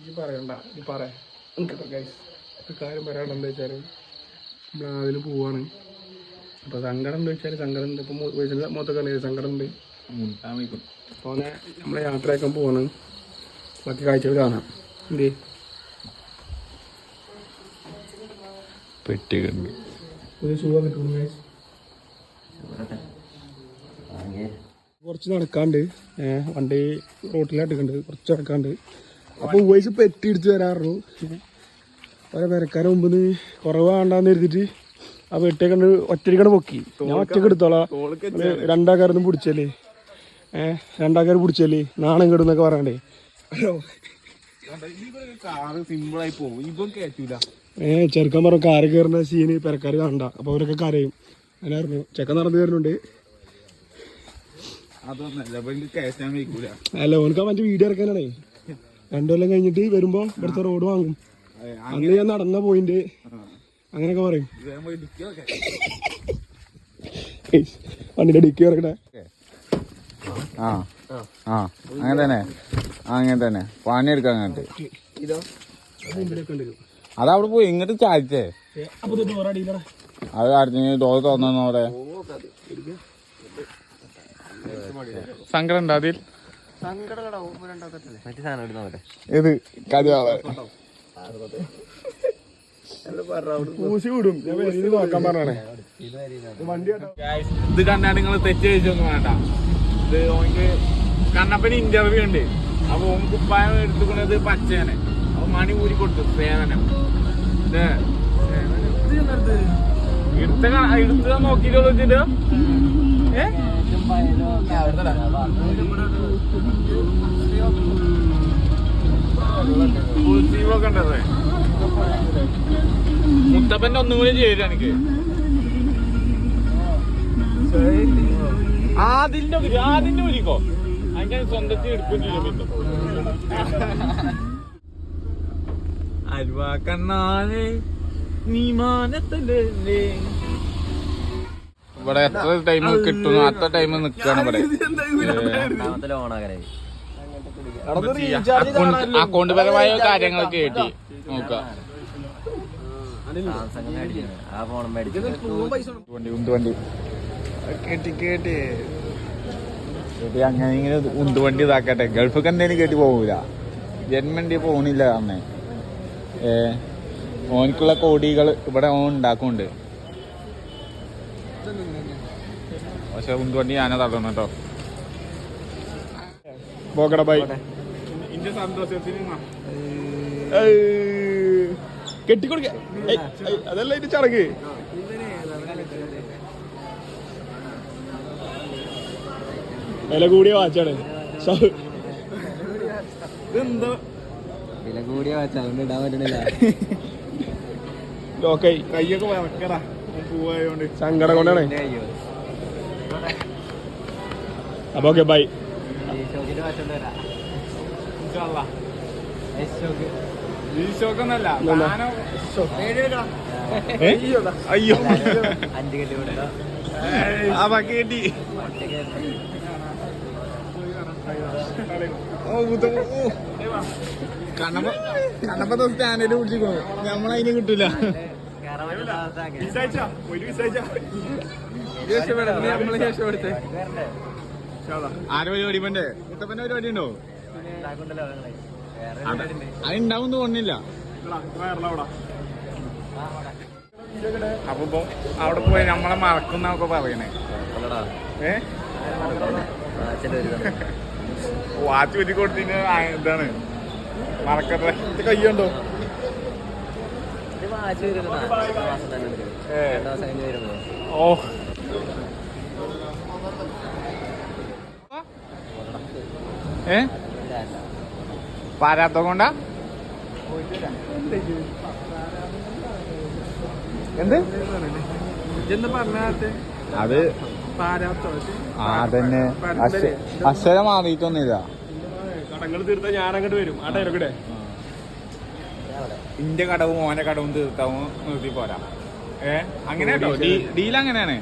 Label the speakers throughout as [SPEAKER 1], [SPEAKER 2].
[SPEAKER 1] ഇത് പറയണ്ട ഇത് പറയാം എനിക്കട്ടെ ഗൈസ് ഒരു കാര്യം പറയാനുള്ളത് എന്താ വെച്ചാൽ നമ്മൾ അതിൽ പോവാണ്. അപ്പോൾ സങ്കടം എന്താ വെച്ചാൽ സങ്കടം ഉണ്ട് ഇപ്പം വെച്ചാൽ മൊത്തം അറിയാം സങ്കടം ഉണ്ട് അപ്പോൾ നമ്മളെ യാത്രയൊക്കെ പോവാണ്. ബാക്കി കാഴ്ചകൾ കാണാം. എന്ത്? സുഖം കിട്ടും ഗൈസ് കുറച്ച് നടക്കാണ്ട് വണ്ടി റോട്ടിലാട്ടിക്കണ്ട്. കുറച്ച് നടക്കാണ്ട്. അപ്പോൾ വയസ്സ് പെറ്റി ഇടിച്ച് വരാറു ഓരോ പെരക്കാരെ മുമ്പിൽ നിന്ന് കുറവാണ്ടാന്ന് കരുതിട്ട് ആ വെട്ടിയെ കണ്ട് ഒറ്റയ്ക്കണ്ട് പൊക്കി. ഞാൻ ഒറ്റയ്ക്ക് എടുത്തോളാം. രണ്ടാക്കാരൊന്നും രണ്ടാൾക്കാരൊന്നും പിടിച്ചല്ലേ? ഏഹ് രണ്ടാൾക്കാർ പിടിച്ചല്ലേ? നാണം കെടുന്നൊക്കെ പറയണ്ടേ?
[SPEAKER 2] കേറ്റൂല.
[SPEAKER 1] ഏഹ് ചെറുക്കൻ പറഞ്ഞു കാറ് കയറുന്ന സീന് പെരക്കാർ കാണണ്ട. അപ്പൊ അവരൊക്കെ കരയും. അങ്ങനെ ചെക്കൻ നടന്നു
[SPEAKER 2] അപ്പൊ കയറ്റാൻ
[SPEAKER 1] അല്ല ഓനക്ക് മറ്റേ വീഡിയോ ഇറക്കാനാണേ. രണ്ടു കൊല്ലം കഴിഞ്ഞിട്ട് വരുമ്പോ ഇവിടുത്തെ റോഡ് വാങ്ങും. അന്ന് ഞാൻ നടന്ന പോയിന്റ് അങ്ങനെയൊക്കെ പറയും. വണ്ടിന്റെ ഡിക്കി ഇറക്കട്ടെ
[SPEAKER 2] ആ ആ അങ്ങനെ തന്നെ. അങ്ങനെ തന്നെ. പണിയെടുക്കാൻ അങ്ങോട്ട്. അത് അവിടെ പോയി ഇങ്ങോട്ട് ചാടിച്ചേ. അത് അടിഞ്ഞ് ഡോർ തോന്നോടെ സങ്കടം ഉണ്ടോ അതിൽ? ഇത് കഥയാളെ. ഇത് കണ്ടാ നിങ്ങൾ തെറ്റ് ചോദിച്ചൊന്നും വേണ്ട. ഇത് ഓനിക്ക് കണ്ണപ്പന് ഇന്റർവ്യൂ ഉണ്ട് അപ്പൊ ഓൻ കുപ്പായം എടുത്തുകൊണ്ടത് പച്ചേനെ അപ്പൊ മണി ഊരി കൊടുത്തു സേവനം. എടുത്ത എടുത്ത നോക്കിയിട്ടുള്ളൂ വെച്ചിട്ട് ഏ? മുത്തപ്പന്റെ ഒന്നും കൂടി ചേരും എനിക്ക്. ആദിന്റെ ആദിന്റെ ഒരുക്കോ അങ്ങനെ സ്വന്തത്തിൽ എടുക്കും ചെയ്യും പിന്നെ. അൽവാ കണ്ണാലെ നീ മാനത്തല്ലേ ഇവിടെ എത്ര ടൈം കിട്ടുന്നു? അത്ര ടൈം നിക്കാണ് ഇവിടെ. അക്കൗണ്ട് പരമായ കാര്യങ്ങൾ കേട്ടി. നോക്കാം. അങ്ങനെ ഇങ്ങനെ ഉന്തുവണ്ടി ഇതാക്കട്ടെ. ഗൾഫൊക്കെ എന്തേലും കേട്ടി പോകൂല ജന്മണ്ടി പോണില്ല അന്നേ. ഏ ഓനിക്കുള്ള കോടികൾ ഇവിടെ ഓൻ ഉണ്ടാക്കുന്നുണ്ട്. പക്ഷെ ഉന്തുവണ്ടി ഞാനെ തള്ളണം കേട്ടോ
[SPEAKER 1] പോക്കട ബൈ.
[SPEAKER 2] സന്തോഷത്തിന്
[SPEAKER 1] കെട്ടിക്കൊടുക്ക. അതല്ല ഇതിന്റെ ചടങ്ങ്. വില കൂടിയ വാച്ചാണ്.
[SPEAKER 3] വില കൂടിയ വാച്ച അതുകൊണ്ട് ഇടാൻ പറ്റണില്ല.
[SPEAKER 1] ലോക്കായി.
[SPEAKER 2] കയ്യൊക്കെ വെക്കടാ
[SPEAKER 1] സങ്കടം കൊണ്ടാണ്. അപ്പൊ ഓക്കെ ബൈ?
[SPEAKER 2] അയ്യോ
[SPEAKER 3] കെട്ടി.
[SPEAKER 2] ആ ഓ. കണ്ണപ്പ കണ്ണപ്പ സ്റ്റാൻഡേർഡ് പിടിച്ചിക്കോ നമ്മളതിന് കിട്ടൂല. ആരെ പരിപാടി പണ്ടേ മുത്തപ്പന്റെ പരിപാടി ഉണ്ടോ. അതുണ്ടാവും അപ്പൊ അവിടെ പോയി നമ്മളെ മറക്കുന്നൊക്കെ പറയണേ. ഏ. വാച്ച് വെച്ച് കൊടുത്തിന് ഇതാണ്. മറക്കട്ടെ കയ്യുണ്ടോ
[SPEAKER 3] ഇത് വാച്ച് വരുന്നതാ. അടുത്ത മാസം തന്നെ ഉണ്ട്.
[SPEAKER 2] ഏ.
[SPEAKER 3] രണ്ട് മാസം കഴിഞ്ഞ് വരുമ്പോ.
[SPEAKER 2] ഓ കൊണ്ടാ എന്ത്? അത് ആ തന്നെ അക്ഷ- അക്ഷരം മാറിയിട്ടൊന്നുമില്ല.
[SPEAKER 1] കടങ്ങൾ തീർത്താൽ ഞാൻ അങ്ങോട്ട് വരും. ആ ടൈലൊക്കെ
[SPEAKER 2] ഇന്റെ കടവും ഓന്റെ കടവും തീർത്താവും നിർത്തി പോരാ. ഏ? അങ്ങനെ കേട്ടോ. ഡീൽ അങ്ങനെയാണ്.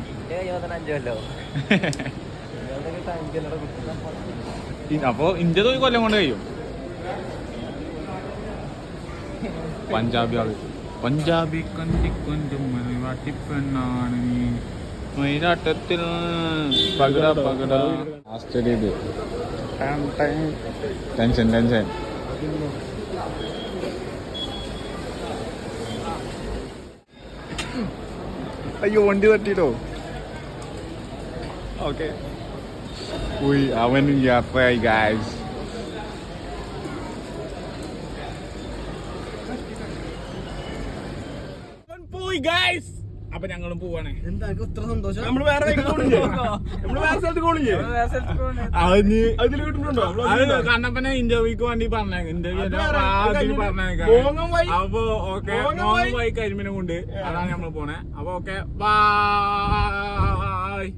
[SPEAKER 2] അപ്പൊ ഇന്ത്യത് ഒരു കൊല്ലം കൊണ്ട് കഴിയും. പഞ്ചാബി ആൾ പഞ്ചാബി കണ്ടിക്കൊണ്ടും വാട്ടിപ്പെണ്ണാണ് നീ. മയിലാട്ടത്തിൽ പകട പകട ലാസ്റ്റ് ഇത്. Tension tension. അയ്യോ വണ്ടി തട്ടിട്ടോ ഓക്കെ ഉയ് അവനും യാത്രയായി ഗായ്സ് പോയി ഗായ്സ് അപ്പൊ ഞങ്ങളും പോവാണേ.
[SPEAKER 3] എന്താ ഇത്ര സന്തോഷം?
[SPEAKER 1] നമ്മൾ വേറെ? നമ്മൾ വേറെ സ്ഥലത്ത്?
[SPEAKER 2] അതിന് കണ്ണപ്പനെ ഇന്റർവ്യൂക്ക് വേണ്ടി പറഞ്ഞു ഇന്റർവ്യൂ പറഞ്ഞേക്കാം. അപ്പൊ ഓക്കെ
[SPEAKER 1] മോങ്ങം വഴി
[SPEAKER 2] കരിമിനെ കൊണ്ട് അതാണ് നമ്മൾ പോണേ. അപ്പൊ ഓക്കെ ബൈ